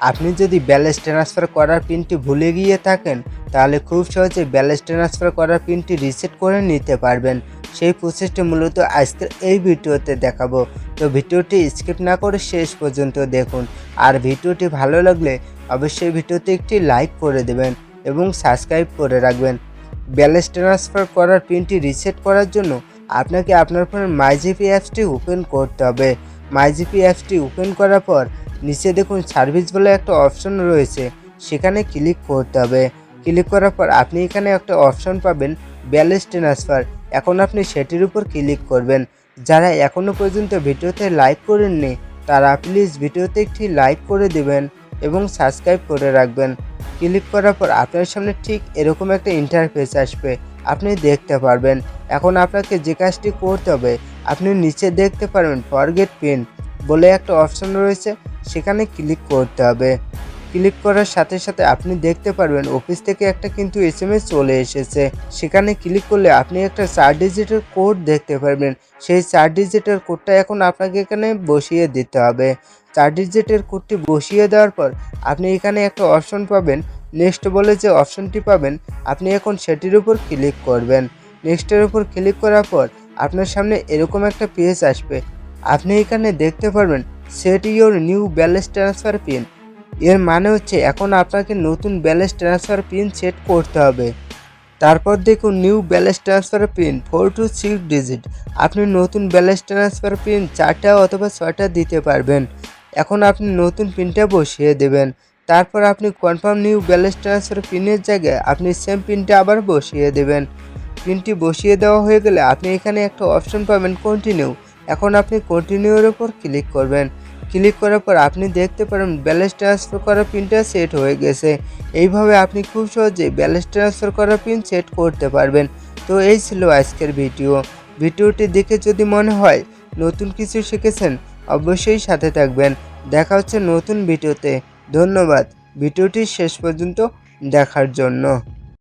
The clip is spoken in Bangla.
আপনি যদি ব্যালেন্স ট্রান্সফার করার পিনটি ভুলে গিয়ে থাকেন, তাহলে খুব সহজে ব্যালেন্স ট্রান্সফার করার পিনটি রিসেট করে নিতে পারবেন। সেই প্রসেসটি মূলত আজকের এই ভিডিওতে দেখাবো। তো ভিডিওটি স্কিপ না করে শেষ পর্যন্ত দেখুন। আর ভিডিওটি ভালো লাগলে অবশ্যই ভিডিওতে একটি লাইক করে দেবেন এবং সাবস্ক্রাইব করে রাখবেন। ব্যালেন্স ট্রান্সফার করার পিনটি রিসেট করার জন্য আপনাকে আপনার ফোনের মাইজিপি অ্যাপসটি ওপেন করতে হবে। মাইজিপি অ্যাপসটি ওপেন করার পর নিচে দেখুন সার্ভিস বলে একটা অপশন রয়েছে। সেখানে ক্লিক করতে হবে। ক্লিক করার পর আপনি এখানে একটা অপশন পাবেন ব্যালেন্স ট্রান্সফার এখন আপনি সেটির উপর ক্লিক করবেন। যারা এখনও পর্যন্ত ভিডিওতে লাইক করেননি, তারা প্লিজ ভিডিওতে একটি লাইক করে দেবেন এবং সাবস্ক্রাইব করে রাখবেন। ক্লিক করার পর আপনার সামনে ঠিক এরকম একটা ইন্টারফেস আসবে। আপনি দেখতে পারবেন। এখন আপনাকে যে কাজটি করতে হবে, আপনি নিচে দেখতে পারবেন ফরগেট পিন বলে একটা অপশন রয়েছে। সেখানে ক্লিক করতে হবে। ক্লিক করার সাথে সাথে আপনি দেখতে পারবেন অফিস থেকে একটা কিন্তু এস চলে এসেছে। সেখানে ক্লিক করলে আপনি একটা চার ডিজিটের কোড দেখতে পারবেন। সেই চার ডিজিটের কোডটা এখন আপনাকে এখানে বসিয়ে দিতে হবে। চার ডিজিটের কোডটি বসিয়ে দেওয়ার পর আপনি এখানে একটা অপশন পাবেন। নেক্সট বলে যে অপশনটি পাবেন, আপনি এখন সেটির উপর ক্লিক করবেন। নেক্সটের উপর ক্লিক করার পর আপনার সামনে এরকম একটা পেজ আসবে। আপনি এখানে দেখতে পারবেন set your new balance transfer PIN. এর মানে হচ্ছে এখন আপনাকে নতুন ব্যালেন্স ট্রান্সফার পিন সেট করতে হবে। তারপর দেখুন new balance transfer PIN four two six digit. আপনি নতুন ব্যালেন্স ট্রান্সফার পিন চারটা অথবা ছয়টা দিতে পারবেন। এখন আপনি নতুন পিনটা বসিয়ে দেবেন। তারপর আপনি কনফার্ম নিউ ব্যালেন্স ট্রান্সফার পিনের জায়গায় আপনি সেম পিনটা আবার বসিয়ে দেবেন। পিনটি বসিয়ে দেওয়া হয়ে গেলে আপনি এখানে একটা অপশন পাবেন কন্টিনিউ। এখন আপনি কন্টিনিউর ওপর ক্লিক করবেন। ক্লিক করার পর আপনি দেখতে পারেন ব্যালেন্স ট্রান্সফার করা পিনটা সেট হয়ে গেছে। এইভাবে আপনি খুব সহজে ব্যালেন্স ট্রান্সফার করা পিন সেট করতে পারবেন। তো এই ছিল আজকের ভিডিও ভিডিওটি দেখে যদি মনে হয় নতুন কিছু শিখেছেন, অবশ্যই সাথে থাকবেন। দেখা হচ্ছে নতুন ভিডিওতে ধন্যবাদ। ভিডিওটি শেষ পর্যন্ত দেখার জন্য।